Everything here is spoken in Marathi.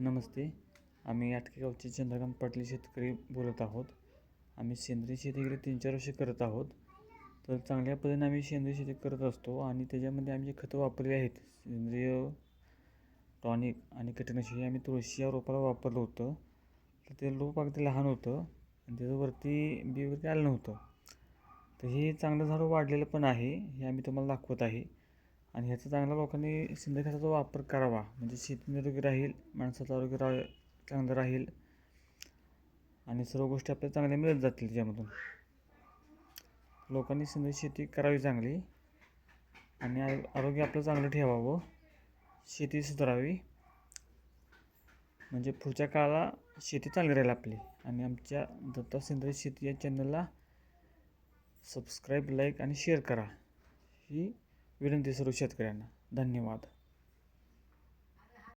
नमस्ते. आम्ही आटकेगावचे चंद्रकांत पाटील शेतकरी बोलत आहोत. आम्ही सेंद्रिय शेती गेले तीन चार वर्षे करत आहोत. तर चांगल्या पद्धतीने आम्ही सेंद्रिय शेती करत असतो आणि त्याच्यामध्ये आम्ही जे खतं वापरली आहेत सेंद्रिय टॉनिक आणि कीटकनाशके आम्ही तुळशी या रोपाला वापरलं होतं. तर ते रोप अगदी लहान होतं आणि त्याच्यावरती बी वगैरे आलं नव्हतं. तर हे चांगलं झाडं वाढलेलं पण आहे हे आम्ही तुम्हाला दाखवत आहे. आणि ह्याचा चांगला लोकांनी सेंद्रिय खताचा वापर करावा. म्हणजे शेती निरोगी राहील माणसाचं आरोग्य रा चांगलं राहील. आणि सर्व गोष्टी आपल्याला चांगल्या मिळत जातील त्यामधून लोकांनी सेंद्रिय शेती करावी चांगली. आणि आरोग्य आपलं चांगलं ठेवावं. शेती सुधारावी. म्हणजे पुढच्या काळाला शेती चांगली राहील आपली. आणि आमच्या दत्ता सेंद्रिय शेती या चॅनलला सबस्क्राईब लाईक आणि शेअर करा. ही विनंती सर्व शेतकऱ्यांना. धन्यवाद.